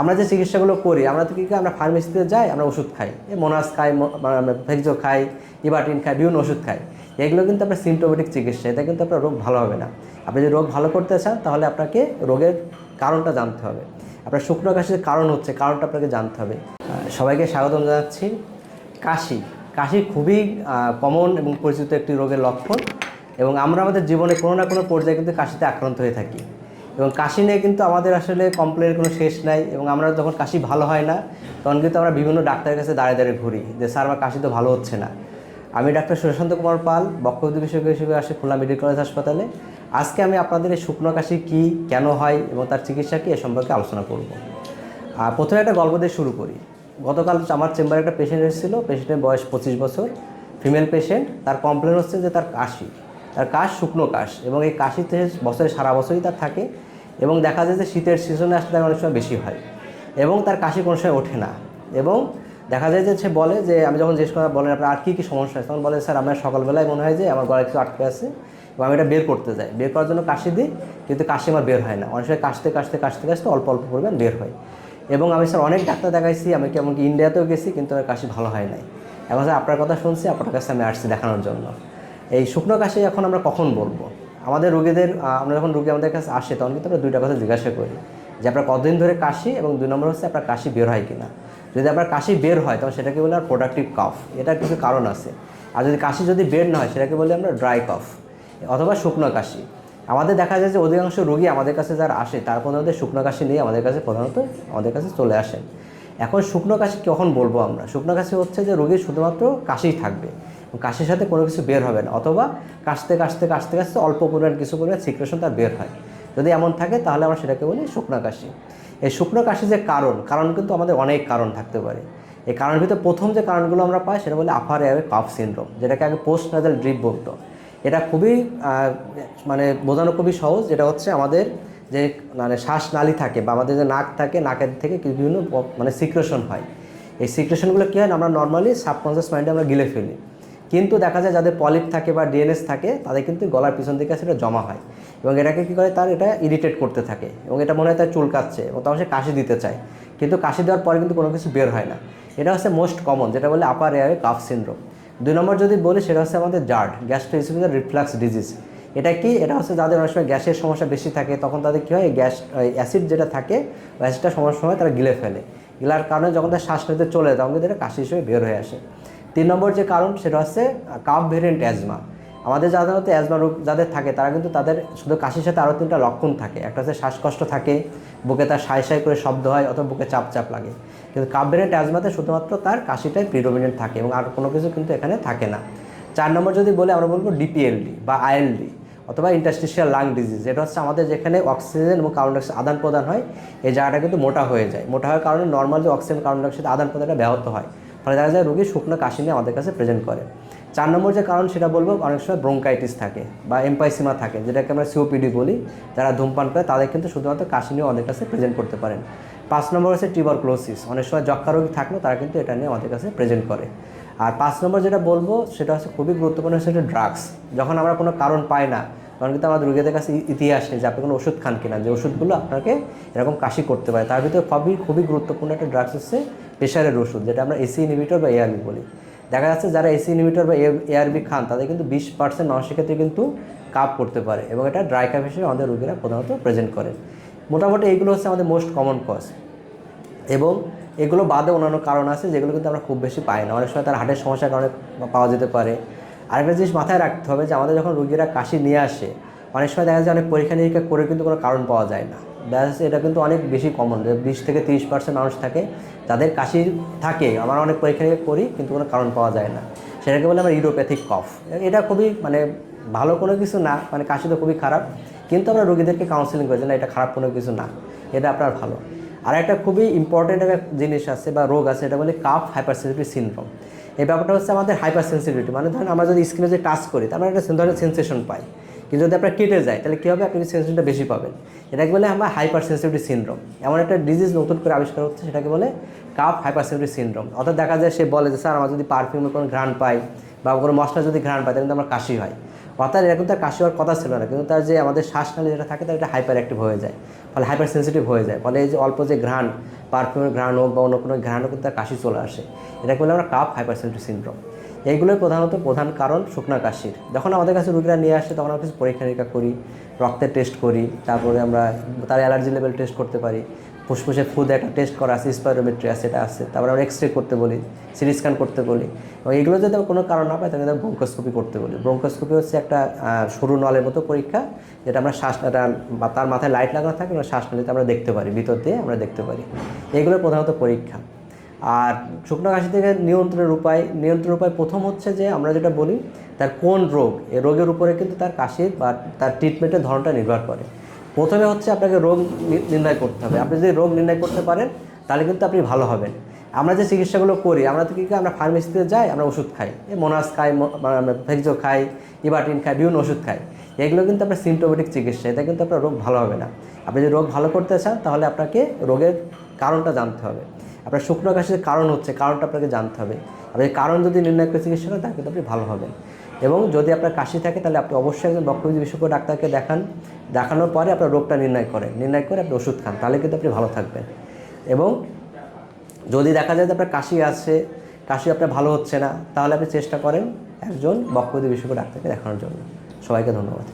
আমরা যে চিকিৎসাগুলো করি, আমরা তো কী আমরা ফার্মেসিতে যাই, আমরা ওষুধ খাই। মোনাস খাই ভেক্সো খাই ইবাটিন খাই, বিভিন্ন ওষুধ খাই। এগুলো কিন্তু আপনার সিমটোমেটিক চিকিৎসা, এটা কিন্তু আপনার রোগ ভালো হবে না। আপনি যদি রোগ ভালো করতে চান, তাহলে আপনাকে রোগের কারণটা জানতে হবে। আপনার শুকনো কাশির কারণ হচ্ছে, কারণটা আপনাকে জানতে হবে। সবাইকে স্বাগতম জানাচ্ছি। কাশি কাশি খুবই কমন এবং পরিচিত একটি রোগের লক্ষণ। এবং আমরা আমাদের জীবনে কোনো না কোনো পর্যায়ে কিন্তু কাশিতে আক্রান্ত হয়ে থাকি। এবং কাশি নিয়ে কিন্তু আমাদের আসলে কমপ্লেনের কোনো শেষ নাই এবং আমরা যখন কাশি ভালো হয় না, তখন কিন্তু আমরা বিভিন্ন ডাক্তারের কাছে দাঁড়িয়ে দাঁড়িয়ে ঘুরি যে, স্যার, আমার কাশি তো ভালো হচ্ছে না। আমি ডাক্তার সুশান্ত কুমার পাল বক্ষবিদ্যু বিশেষজ্ঞ হিসেবে আসি খুলনা মেডিকেল কলেজ হাসপাতালে। আজকে আমি আপনাদের এই শুকনো কাশি কী, কেন হয় এবং তার চিকিৎসা কী এ সম্পর্কে আলোচনা করব। আর প্রথমে একটা গল্প দিয়ে শুরু করি। গতকাল আমার চেম্বারে একটা পেশেন্ট এসেছিল পেশেন্টের বয়স পঁচিশ বছর ফিমেল পেশেন্ট তার কমপ্লেন হচ্ছে যে তার কাশি, তার কাশ শুকনো কাশ এবং এই কাশিতে বছরে সারা বছরই তার থাকে। এবং দেখা যায় যে শীতের সিজনে আসলে অনেক সময় বেশি হয় এবং তার কাশি কোনো সময় ওঠে না এবং দেখা যায় যে সে বলে যে, আমি যখন জিজ্ঞেস করা, বলেন আপনার আর কী কী সমস্যা আছে তখন বলে, স্যার আমার সকালবেলায় মনে হয় যে আমার গলায় কিছু আটকে আছে এবং আমি এটা বের করতে যাই। বের করার জন্য কাশি দিই, কিন্তু কাশি আমার বের হয় না। অনেক সময় কাশতে কাশতে কাশতে কাশতে অল্প অল্প পরিমাণ বের হয়। এবং আমি স্যার অনেক ডাক্তার দেখাইছি, আমি এমনকি ইন্ডিয়াতেও গেছি, কিন্তু আমার কাশি ভালো হয় নাই। এখন স্যার, আপনার কথা শুনছি, আপনার কাছে আমি আসছি দেখানোর জন্য। এই শুকনো কাশি এখন আমরা কখন বলব? আমাদের রোগীদের আমরা যখন রোগী আমাদের কাছে আসে, তখন কিন্তু আমরা দুইটা কথা জিজ্ঞাসা করি। যে আপনার কতদিন ধরে কাশি এবং দুই নম্বর হচ্ছে আপনার কাশি বের হয় কিনা। যদি আপনার কাশি বের হয়, তখন সেটাকে বলে আর প্রোডাক্টিভ কফ। এটার কিছু কারণ আছে। আর যদি কাশি যদি বের না হয়, সেটাকে বলি আমরা ড্রাই কফ অথবা শুকনো কাশি। আমাদের দেখা যায় যে অধিকাংশ রোগী আমাদের কাছে যারা আসে, তার প্রধানত শুকনো কাশি নিয়ে আমাদের কাছে প্রধানত আমাদের কাছে চলে আসেন এখন শুকনো কাশি কখন বলব আমরা? শুকনো কাশি হচ্ছে যে রোগীর শুধুমাত্র কাশিই থাকবে। কাশির সাথে কোনো কিছু বের হবে না, অথবা কাশতে কাশতে কাশতে কাশতে অল্প পরিমাণ কিছু পরিমাণ সিক্রেশন তার বের হয়। যদি এমন থাকে তাহলে আমরা সেটাকে বলি শুকনো কাশি। এই শুকনো কাশি যে কারণ কারণ কিন্তু আমাদের অনেক কারণ থাকতে পারে। এই কারণের ভিতরে প্রথম যে কারণগুলো আমরা পাই সেটা বলে আফার এয়ারে কাফ সিনড্রোম যেটাকে আগে পোস্ট নাজাল ড্রিপ বলতো। এটা খুবই মানে বোঝানো খুবই সহজ, যেটা হচ্ছে আমাদের যে মানে শ্বাসনালী থাকে বা আমাদের যে নাক থাকে, নাকের থেকে বিভিন্ন মানে সিক্রেশন হয়। এই সিক্রেশনগুলো কী হয় আমরা নর্মালি সাবকনসিয়াস মাইন্ডে আমরা গিলে ফেলি। কিন্তু দেখা যায় যাদের পলিপ থাকে বা ডিএনএস থাকে, তাদের কিন্তু গলার পিছন দিকে সেটা জমা হয়। এবং এটাকে কী করে? তার এটা ইরিটেট করতে থাকে। এবং এটা মনে হয় তার চুলকাচ্ছে এবং তখন সে কাশি দিতে চায়। কিন্তু কাশি দেওয়ার পরে কিন্তু কোনো কিছু বের হয় না। এটা হচ্ছে মোস্ট কমন যেটা বলে আপার এয়ারে কাফ সিনড্রোম দুই নম্বর যদি বলি, সেটা হচ্ছে আমাদের জার্ড গ্যাস্ট্রোইসিপিক্যাল রিফ্লাক্স ডিজিজ এটা কি? এটা হচ্ছে যাদের অনেক সময় গ্যাসের সমস্যা বেশি থাকে, তখন তাদের কী হয়? গ্যাস অ্যাসিড যেটা থাকে অ্যাসিডটা সময় সময় তারা গিলে ফেলে। গিলার কারণে যখন তার শ্বাস নিতে চলে, তখন কিন্তু এটা কাশি হিসেবে বের হয়ে আসে। তিন নম্বর যে কারণ সেটা হচ্ছে কাপ ভেরিয়েন্ট অ্যাজমা। আমাদের সাধারণত অ্যাজমা রোগ যাদের থাকে, তারা কিন্তু তাদের শুধু কাশির সাথে আরও তিনটা লক্ষণ থাকে। একটা হচ্ছে শ্বাসকষ্ট থাকে, বুকে তার সাই সাই করে শব্দ হয় অথবা বুকে চাপ চাপ লাগে। কিন্তু কাপ ভেরিয়েন্ট অ্যাজমাতে শুধুমাত্র তার কাশিটাই প্রিডোমিনেন্ট থাকে এবং আর কোনো কিছু কিন্তু এখানে থাকে না। চার নম্বর যদি বলে, আমরা বলব ডিপিএলডি বা আইএলডি অথবা ইন্টারস্টিশিয়াল লাং ডিজিজ এটা হচ্ছে আমাদের যেখানে অক্সিজেন এবং কার্বন ডাইঅক্সাইড আদান প্রদান হয়, এই জায়গাটা কিন্তু মোটা হয়ে যায়। মোটা হওয়ার কারণে নর্মাল যে অক্সিজেন কার্বন ডাইঅক্সাইড আদান প্রদানটা ব্যাহত হয়। ফলে দেখা যায় রোগী শুকনো কাশি নিয়ে আমাদের কাছে প্রেজেন্ট করে। চার নম্বর যে কারণ সেটা বলব, অনেক সময় ব্রোঙ্কাইটিস থাকে বা এম্পাইসিমা থাকে, যেটাকে আমরা সিওপিডি বলি। যারা ধূমপান করে তাদের কিন্তু শুধুমাত্র কাশি নিয়ে আমাদের কাছে প্রেজেন্ট করতে পারেন। পাঁচ নম্বর হচ্ছে টিউবারক্লোসিস অনেক সময় যক্ষা রোগী থাকলেও তারা কিন্তু এটা নিয়ে আমাদের কাছে প্রেজেন্ট করে। আর পাঁচ নম্বর যেটা বলব, সেটা হচ্ছে খুবই গুরুত্বপূর্ণ সেটা ড্রাগস যখন আমরা কোনো কারণ পাই না তখন কিন্তু আমাদের রোগীদের কাছে ইতিহাস যে আপনি কোনো ওষুধ খান কিনা, যে ওষুধগুলো আপনাকে এরকম কাশি করতে পারে। তার ভিতরে খুবই খুবই গুরুত্বপূর্ণ একটা ড্রাগস হচ্ছে প্রেশারের ওষুধ, যেটা আমরা এসি ইনহিবিটর বা এআরবি বলি। দেখা যাচ্ছে যারা এসি ইনহিবিটর বা এআরবি খান, তাদের কিন্তু বিশ পার্সেন্ট মানুষের ক্ষেত্রে কিন্তু কাপ করতে পারে এবং এটা ড্রাই কাপ হিসেবে আমাদের রোগীরা প্রধানত প্রেজেন্ট করে। মোটামুটি এইগুলো হচ্ছে আমাদের মোস্ট কমন কজ এবং এগুলো বাদে অন্যান্য কারণ আছে যেগুলো কিন্তু আমরা খুব বেশি পাই না। অনেক সময় তার হার্টের সমস্যার কারণে পাওয়া যেতে পারে। আরেকটা জিনিস মাথায় রাখতে হবে যে আমাদের যখন রোগীরা কাশি নিয়ে আসে, অনেক সময় দেখা যায় অনেক পরীক্ষা নিরীক্ষা করে কিন্তু কোনো কারণ পাওয়া যায় না। ব্যাস এটা কিন্তু অনেক বেশি কমন বিশ থেকে তিরিশ পার্সেন্ট মানুষ থাকে, যাদের কাশি থাকে, আমরা অনেক পরীক্ষা নিরীক্ষা করি কিন্তু কোনো কারণ পাওয়া যায় না। সেটাকে বলে আমরা ইউরোপ্যাথিক কফ। এটা খুবই মানে ভালো কোনো কিছু না মানে কাশি তো খুবই খারাপ, কিন্তু আমরা রোগীদেরকে কাউন্সিলিং করি যে না, এটা খারাপ কোনো কিছু না, এটা আপনার ভালো। আর একটা খুবই ইম্পর্টেন্ট একটা জিনিস আছে বা রোগ আছে, এটা বলে কাফ হাইপারসেন্সিটিভ সিনড্রোম। এই ব্যাপারটা হচ্ছে আমাদের হাইপার সেন্সিটিভিটি মানে ধরেন আমরা যদি স্ক্রিনে যে টাচ করি, তার মানে একটা ধরনের সেন্সেশন পাই। কিন্তু যদি আপনার কেটে যায়, তাহলে কী হবে? আপনি সেন্সেশনটা বেশি পাবেন। এটাকে বলে আমরা হাইপার সেন্সিটিভিটি সিনড্রোম এমন একটা ডিজিজ নতুন করে আবিষ্কার হচ্ছে, সেটাকে বলে কাপ হাইপার সেন্সিটিভ সিনড্রোম অর্থাৎ দেখা যায় সে বলে যে, স্যার, আমার যদি পারফিউমের কোনো ঘ্রাণ পাই বা কোনো মশলা যদি ঘ্রাণ পাই তাহলে আমার কাশি হয়। অর্থাৎ এরকম তার কাশি হওয়ার কথা ছিল না, কিন্তু তার যে আমাদের শ্বাসনালী যেটা থাকে তার এটা হাইপার অ্যাক্টিভ হয়ে যায়, ফলে হাইপার সেন্সিটিভ হয়ে যায়, ফলে এই যে অল্প যে ঘ্রাণ পারফিউমের ঘ্রাণ হোক বা অন্য কোনো ঘ্রাণ হোক তার কাশি চলে আসে। এটাকে বলে আমরা কাপ হাইপারসেন্সিটিভ সিনড্রোম এইগুলোই প্রধানত প্রধান কারণ শুকনা কাশির। যখন আমাদের কাছে রুগীরা নিয়ে আসে, তখন আমরা কিছু পরীক্ষা নিরীক্ষা করি, রক্তের টেস্ট করি, তারপরে আমরা তার অ্যালার্জি লেভেল টেস্ট করতে পারি। ফুসফুসে ফুদ একটা টেস্ট করা আছে স্পাইরোমেট্রি আছে, এটা আছে। তারপরে আমরা এক্স রে করতে বলি সিটি স্ক্যান করতে বলি। এবং এগুলো যদি কোনো কারণ না পাই, তাহলে ব্রঙ্কোস্কোপি করতে বলি। ব্রঙ্কোস্কোপি হচ্ছে একটা সরু নলের মতো পরীক্ষা, যেটা আমরা শ্বাস তার মাথায় লাইট লাগানো থাকে আমরা শ্বাস নিতে আমরা দেখতে পারি, ভিতর দিয়ে আমরা দেখতে পারি। এগুলো প্রধানত পরীক্ষা। আর শুকনো কাশি থেকে নিয়ন্ত্রণের উপায় নিয়ন্ত্রণের উপায় প্রথম হচ্ছে যে আমরা যেটা বলি, তার কোন রোগ? এ রোগের উপরে কিন্তু তার কাশির বা তার ট্রিটমেন্টের ধরনটা নির্ভর করে। প্রথমে হচ্ছে আপনাকে রোগ নির্ণয় করতে হবে। আপনি যদি রোগ নির্ণয় করতে পারেন, তাহলে কিন্তু আপনি ভালো হবেন। আমরা যে চিকিৎসাগুলো করি, আমরা তো কী আমরা ফার্মেসিতে যাই, আমরা ওষুধ খাই। মোনাস খাই ফেক্সো খাই ইবাটিন খাই, বিভিন্ন ওষুধ খাই। এগুলো কিন্তু আপনার সিমটোমেটিক চিকিৎসা, এটা কিন্তু আপনার রোগ ভালো হবে না। আপনি যদি রোগ ভালো করতে চান, তাহলে আপনাকে রোগের কারণটা জানতে হবে। আপনার শুকনো কাশির কারণ হচ্ছে, কারণটা আপনাকে জানতে হবে। আপনি কারণ যদি নির্ণয় করে চিকিৎসা করেন, তাহলে কিন্তু আপনি ভালো হবেন। এবং যদি আপনার কাশি থাকে, তাহলে আপনি অবশ্যই একজন বক্ষবিধি বিশেষজ্ঞ ডাক্তারকে দেখান। দেখানোর পরে আপনার রোগটা নির্ণয় করেন নির্ণয় করে আপনি ওষুধ খান, তাহলে কিন্তু আপনি ভালো থাকবেন। এবং যদি দেখা যায় যে আপনার কাশি আছে, কাশি আপনার ভালো হচ্ছে না, তাহলে আপনি চেষ্টা করেন একজন বক্ষবিধি বিশেষজ্ঞ ডাক্তারকে দেখানোর জন্য। সবাইকে ধন্যবাদ।